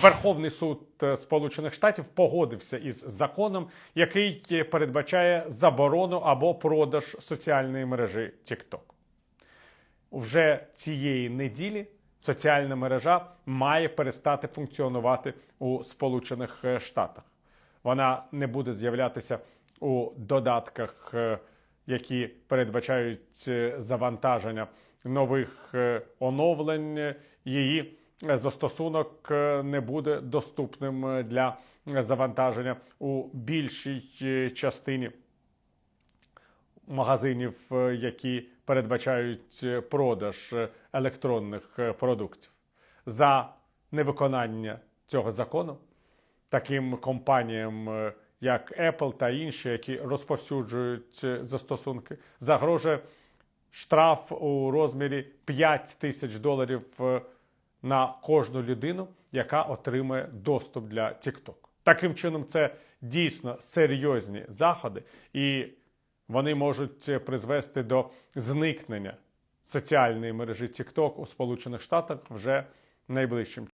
Верховний суд е, Сполучених Штатів погодився із законом, який е, передбачає заборону або продаж соціальної мережі TikTok. Вже цієї неділі соціальна мережа має перестати функціонувати у Сполучених е, Штатах. Вона не буде з'являтися у додатках, які передбачають завантаження нових оновлень. Її застосунок е, не буде доступним е, для завантаження у більшій е, частині магазинів, які передбачають продаж електронних продуктів. За невиконання цього закону таким компаніям, як Apple та інші, які розповсюджують застосунки, загрожує штраф у розмірі 5 тисяч доларів на кожну людину, яка отримує доступ для TikTok. Таким чином, це дійсно серйозні заходи, і вони можуть призвести до зникнення соціальної мережі TikTok у Сполучених Штатах вже найближчим